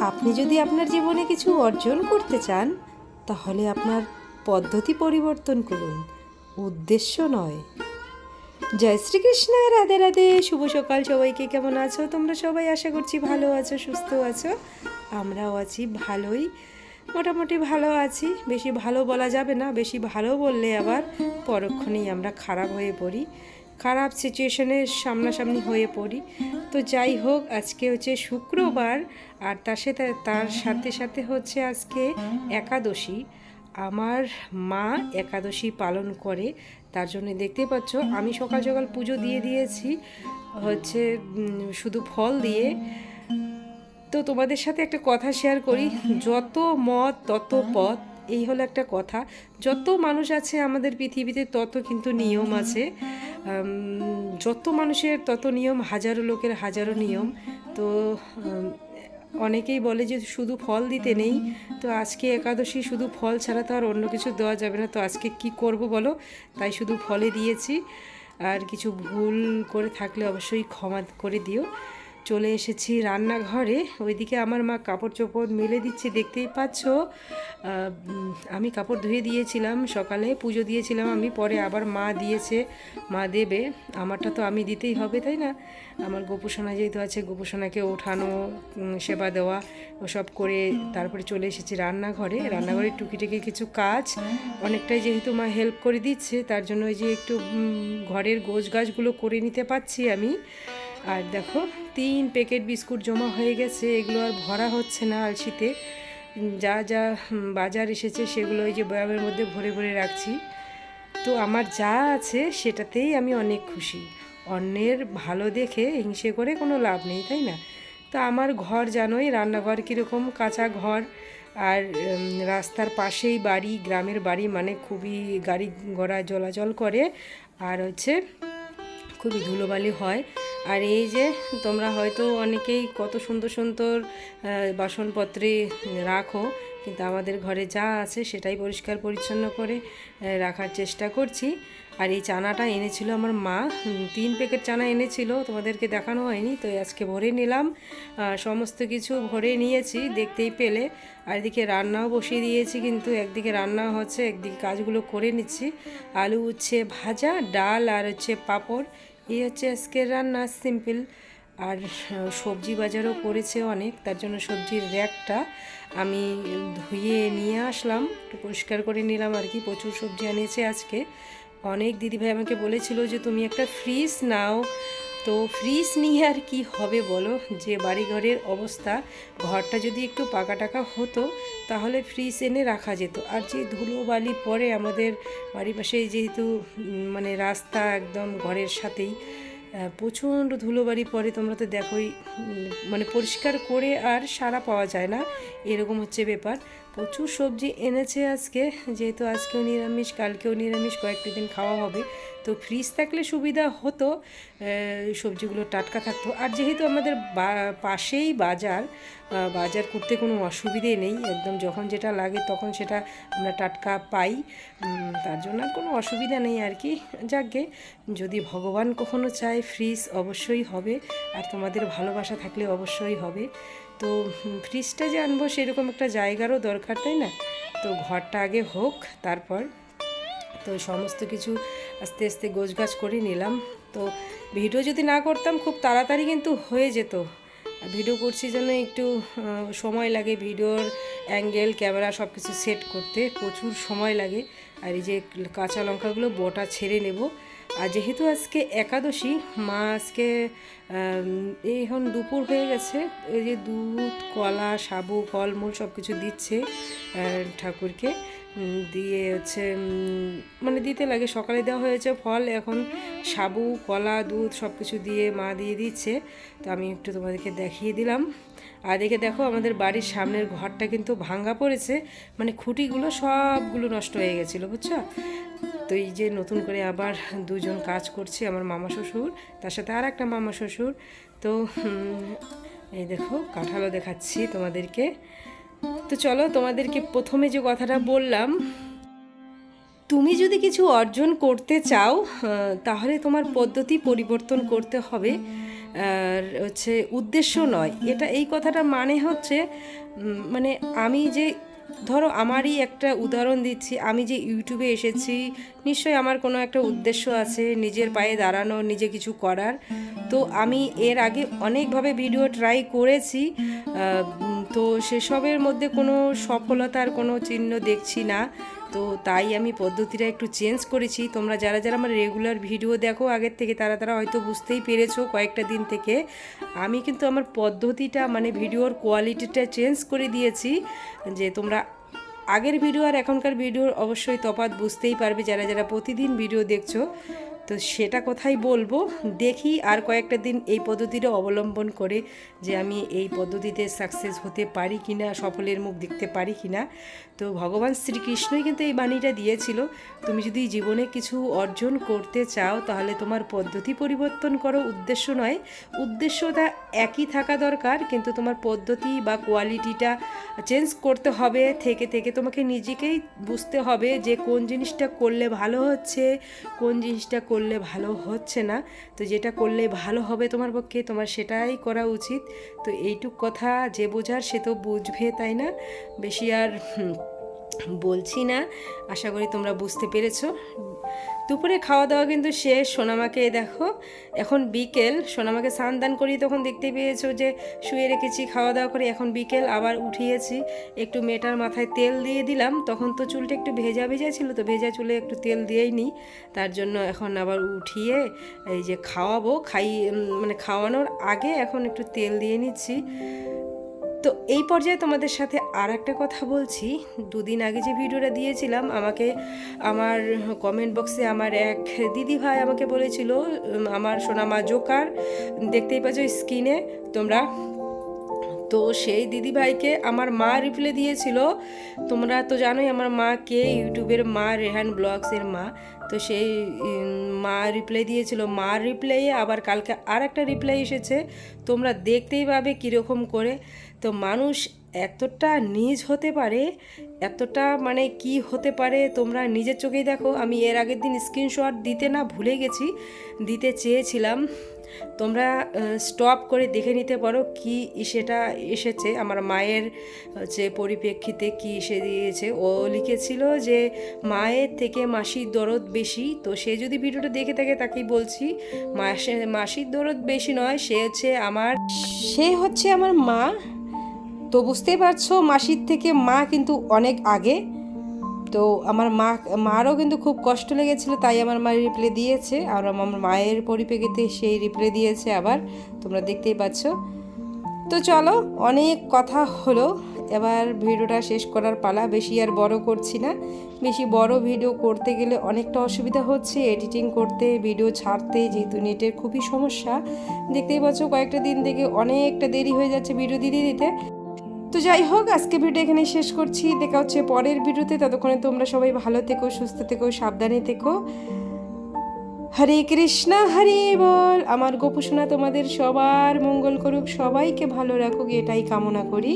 আপনি যদি আপনার জীবনে কিছু অর্জন করতে চান, তাহলে আপনার পদ্ধতি পরিবর্তন করুন। উদ্দেশ্য নয়। জয় শ্রীকৃষ্ণ, রাধে রাধে, শুভ সকাল সবাইকে। কেমন আছো? তোমরা সবাই আশা করছি ভালো আছো, সুস্থ আছো। আমরাও আছি ভালোই। মোটামুটি ভালো আছি। বেশি ভালো বলা যাবে না, বেশি ভালো বললে আবার পরক্ষণেই আমরা খারাপ হয়ে পড়ি। খারাপ সিচুয়েশনের সামনাসামনি হয়ে পড়ি। তো যাই হোক, আজকে হচ্ছে শুক্রবার আর তার সাথে তার সাথে সাথে হচ্ছে আজকে একাদশী। আমার মা একাদশী পালন করে, তার জন্য দেখতে পাচ্ছ, আমি সকাল সকাল পুজো দিয়ে দিয়েছি, হচ্ছে শুধু ফল দিয়ে। তো তোমাদের সাথে একটা কথা শেয়ার করি, যত মত তত পথ। এই হলো একটা কথা। যত মানুষ আছে আমাদের পৃথিবীতে, তত কিন্তু নিয়ম আছে। যত মানুষের তত নিয়ম, হাজারো লোকের হাজারো নিয়ম। তো অনেকেই বলে যে শুধু ফল দিতে নেই। তো আজকে একাদশী, শুধু ফল ছাড়া তো আর অন্য কিছু দেওয়া যাবে না। তো আজকে কি করব বলো? তাই শুধু ফলে দিয়েছি। আর কিছু ভুল করে থাকলে অবশ্যই ক্ষমা করে দিও। চলে এসেছি রান্নাঘরে। ওইদিকে আমার মা কাপড় চোপড় মেলে দিচ্ছে, দেখতেই পাচ্ছ। আমি কাপড় ধুয়ে দিয়েছিলাম সকালে, পুজো দিয়েছিলাম আমি, পরে আবার মা দিয়েছে, মা দেবে। আমারটা তো আমি দিতেই হবে, তাই না? আমার গোপোষণা যেহেতু আছে গোপোষণাকে ওঠানো সেবা দেওয়া, ওসব করে তারপরে চলে এসেছি রান্নাঘরে। রান্নাঘরে টুকিটাকি কিছু কাজ, অনেকটাই যেহেতু মা হেল্প করে দিচ্ছে, তার জন্য ওই যে একটু ঘরের গোছ গাছগুলো করে নিতে পারছি আমি। আর দেখো তিন প্যাকেট বিস্কুট জমা হয়ে গেছে, এগুলো আর ভরা হচ্ছে না আলসিতে। যা যা বাজার এসেছে, সেগুলো ওই যে বয়ামের মধ্যে ভরে ভরে রাখছি। তো আমার যা আছে সেটাতেই আমি অনেক খুশি। অন্যের ভালো দেখে হিংসে করে কোনো লাভ নেই, তাই না? তো আমার ঘর জানোই রান্নাঘর কীরকম কাঁচা ঘর। আর রাস্তার পাশেই বাড়ি, গ্রামের বাড়ি মানে খুবই গাড়ি ঘোড়া চলাচল করে। আর হচ্ছে খুবই ধুলোবালি হয়। আর এই যে তোমরা হয়তো অনেকেই কত সুন্দর সুন্দর বাসনপত্রে রাখো, কিন্তু আমাদের ঘরে যা আছে সেটাই পরিষ্কার পরিচ্ছন্ন করে রাখার চেষ্টা করছি। আর এই চানাটা এনেছিল আমার মা তিন প্যাকেট চানা এনেছিল, তোমাদেরকে দেখানো হয়নি, তো আজকে ভরে নিলাম। সমস্ত কিছু ভরে নিয়েছি, দেখতেই পেলে। আর এদিকে রান্নাও বসিয়ে দিয়েছি, কিন্তু একদিকে রান্না হচ্ছে, একদিকে কাজগুলো করে নিচ্ছি। আলু উচ্ছে ভাজা, ডাল আর হচ্ছে পাঁপড়। এই হচ্ছে আজকের রান্না সিম্পল আর সবজি বাজারও করেছে অনেক, তার জন্য সবজির র্যাকটা আমি ধুয়ে নিয়ে আসলাম, একটু পরিষ্কার করে নিলাম আর কি, প্রচুর সবজি আনিয়েছে আজকে। অনেক দিদিভাই আমাকে বলেছিল যে, তুমি একটা ফ্রিজ নাও। তো ফ্রিজ নিয়ে আর কি হবে বলো? যে বাড়িঘরের অবস্থা, ঘরটা যদি একটু পাকা টাকা হতো, তাহলে ফ্রিজ এনে রাখা যেত। আর যে ধুলো বালি পড়ে আমাদের বাড়ির পাশে যেহেতু মানে রাস্তা একদম ঘরের সাথেই প্রচণ্ড ধুলোবাড়ি পরে তোমরা তো দেখোই মানে পরিষ্কার করে আর সারা পাওয়া যায় না, এরকম হচ্ছে ব্যাপার। প্রচুর সবজি এনেছে আজকে, যেহেতু আজকেও নিরামিষ, কালকেও নিরামিষ, কয়েকটি দিন খাওয়া হবে। তো ফ্রিজ থাকলে সুবিধা হতো সবজিগুলো টাটকা থাকতো। আর যেহেতু আমাদের পাশেই বাজার বাজার করতে কোনো অসুবিধে নেই, একদম যখন যেটা লাগে তখন সেটা আমরা টাটকা পাই। তার জন্য আর কোনো অসুবিধা নেই আর কি। যাকগে যদি ভগবান কখনো চায় ফ্রিজ অবশ্যই হবে, আর তোমাদের ভালোবাসা থাকলে অবশ্যই হবে। তো ফ্রিজটা যে আনব সেরকম একটা জায়গারও দরকার, তাই না? তো ঘরটা আগে হোক, তারপর তো সমস্ত কিছু আস্তে আস্তে গোছগাছ করে নিলাম। তো ভিডিও যদি না করতাম, খুব তাড়াতাড়ি কিন্তু হয়ে যেত। ভিডিও করছি জন্য একটু সময় লাগে ভিডিওর অ্যাঙ্গেল, ক্যামেরা সব কিছু সেট করতে। প্রচুর সময় লাগে। আর এই যে কাঁচা লঙ্কাগুলো বটা ছেড়ে নেব। আর যেহেতু আজকে একাদশী, মা আজকে এখন দুপুর হয়ে গেছে। এই যে দুধ, কলা সাবু ফলমূল সব কিছু দিচ্ছে ঠাকুরকে। দিয়ে হচ্ছে মানে দিতে লাগে। সকালে দেওয়া হয়েছে ফল, এখন সাবু, কলা, দুধ সব কিছু দিয়ে মা দিয়ে দিচ্ছে। তো আমি একটু তোমাদেরকে দেখিয়ে দিলাম। আর দেখে দেখো, আমাদের বাড়ির সামনের ঘরটা কিন্তু ভাঙ্গা পড়েছে। মানে খুঁটিগুলো সবগুলো নষ্ট হয়ে গেছিল, বুঝছ? তো এই যে নতুন করে আবার দুজন কাজ করছে, আমার মামা শ্বশুর, তার সাথে আর একটা মামা শ্বশুর। তো এই দেখো, কাঁঠালও দেখাচ্ছি তোমাদেরকে। তো চলো তোমাদেরকে প্রথমে যে কথাটা বললাম, তুমি যদি কিছু অর্জন করতে চাও তাহলে তোমার পদ্ধতি পরিবর্তন করতে হবে। আর হচ্ছে উদ্দেশ্য নয়। এটা এই কথাটা মানে হচ্ছে মানে আমি যে ধরো আমারই একটা উদাহরণ দিচ্ছি। আমি যে ইউটিউবে এসেছি, নিশ্চয়ই আমার কোনো একটা উদ্দেশ্য আছে নিজের পায়ে দাঁড়ানো, নিজে কিছু করার। তো আমি এর আগে অনেকভাবে ভিডিও ট্রাই করেছি তো সেসবের মধ্যে কোনো সফলতার কোনো চিহ্ন দেখছি না। তো তাই আমি পদ্ধতিটা একটু চেঞ্জ করেছি। তোমরা যারা যারা আমার রেগুলার ভিডিও দেখো আগের থেকে, তারা তারা হয়তো বুঝতেই পেরেছ কয়েকটা দিন থেকে। আমি কিন্তু আমার পদ্ধতিটা মানে ভিডিওর কোয়ালিটিটা চেঞ্জ করে দিয়েছি। যে তোমরা আগের ভিডিও আর এখনকার ভিডিওর অবশ্যই তফাৎ বুঝতেই পারবে, যারা যারা প্রতিদিন ভিডিও দেখছ। তো সেটা কোথায় বলব? দেখি আর কয়েকটা দিন এই পদ্ধতিটা অবলম্বন করে যে আমি এই পদ্ধতিতে সাকসেস হতে পারি কি না সফলের মুখ দেখতে পারি কি না তো ভগবান শ্রীকৃষ্ণই কিন্তু এই বাণীটা দিয়েছিল, তুমি যদি জীবনে কিছু অর্জন করতে চাও তাহলে তোমার পদ্ধতি পরিবর্তন করো, উদ্দেশ্য নয়। উদ্দেশ্যটা একই থাকা দরকার, কিন্তু তোমার পদ্ধতি বা কোয়ালিটিটা চেঞ্জ করতে হবে, থেকে থেকে তোমাকে নিজেকেই বুঝতে হবে যে কোন জিনিসটা করলে ভালো হচ্ছে, কোন জিনিসটা করলে ভালো হচ্ছে না, তো যেটা করলে ভালো হবে তোমার পক্ষে, তোমার সেটাই করা উচিত। তো এইটুক কথা যে বোঝার সে তো বুঝবে, তাই না? বেশি আর বলছি না। আশা করি তোমরা বুঝতে পেরেছ। দুপুরে খাওয়া দাওয়া কিন্তু শেষ। সোনামাকে দেখো, এখন বিকেল। সোনামাকে স্নান দান করি তখন দেখতে পেয়েছ যে শুয়ে রেখেছি খাওয়া দাওয়া করে এখন বিকেল, আবার উঠিয়েছি। একটু মেয়েটার মাথায় তেল দিয়ে দিলাম, তখন তো চুলটা একটু ভেজা ভেজা ছিল, তো ভেজা চুলে একটু তেল দিয়েই নিই। তার জন্য এখন আবার উঠিয়ে এই যে খাওয়াবো, খাই মানে খাওয়ানোর আগে এখন একটু তেল দিয়ে নিচ্ছি। তো এই পর্যায়ে তোমাদের সাথে আর একটা কথা বলছি। দুদিন আগে যে ভিডিওটা দিয়েছিলাম, আমাকে আমার কমেন্ট বক্সে আমার এক দিদি ভাই আমাকে বলেছিল আমার সোনামা জোকার, দেখতেই পাচ্ছ স্ক্রিনে তোমরা। তো সেই দিদি ভাইকে আমার মা রিপ্লাই দিয়েছিল, তোমরা তো জানোই আমার মা কে, ইউটিউবের মা, রেহান ব্লগসের মা। তো সেই মা রিপ্লাই দিয়েছিল। মা রিপ্লাইয়ে আবার কালকে আর একটা রিপ্লাই এসেছে। তোমরা দেখতেই পাবে কীরকম করে। তো মানুষ এতটা নিজ হতে পারে, এতটা মানে কি হতে পারে তোমরা নিজের চোখেই দেখো। আমি এর আগের দিন স্ক্রিনশট দিতে না ভুলে গেছি, দিতে চেয়েছিলাম। তোমরা স্টপ করে দেখে নিতে পারো কি সেটা এসেছে। আমার মায়ের যে পরিপ্রেক্ষিতে কি এসে দিয়েছে। ও লিখেছিল যে, মায়ের থেকে মাসির দরদ বেশি। তো সে যদি ভিডিওটা দেখে থাকে তাকেই বলছি, মাসে, মাসির দরদ বেশি নয়, সে হচ্ছে আমার সে হচ্ছে আমার মা। তো বুঝতেই পারছ, মাসির থেকে মা কিন্তু অনেক আগে। তো আমার মা, মারও কিন্তু খুব কষ্ট লেগেছিল, তাই আমার মা রিপ্লে দিয়েছে। আর আমার মায়ের পরিপ্রেক্ষিতে সেই রিপ্লে দিয়েছে আবার, তোমরা দেখতেই পাচ্ছ। তো চলো, অনেক কথা হলো। এবার ভিডিওটা শেষ করার পালা, বেশি আর বড় করছি না। বেশি বড় ভিডিও করতে গেলে অনেকটা অসুবিধা হচ্ছে। এডিটিং করতে ভিডিও ছাড়তে, যেহেতু নেটের খুবই সমস্যা। দেখতেই পাচ্ছ, কয়েকটা দিন থেকে অনেকটা দেরি হয়ে যাচ্ছে ভিডিও দিতে দিতে। তো যাই হোক আজকে ভিডিও এখানে শেষ করছি। দেখা হচ্ছে পরের ভিডিওতে ততক্ষণে তোমরা সবাই ভালো থেকো, সুস্থ থেকো, সাবধানে থেকো। হরে কৃষ্ণা, হরে বল। আমার গোপুসোনা তোমাদের সবার মঙ্গল করুক। সবাইকে ভালো রাখুক, এটাই কামনা করি।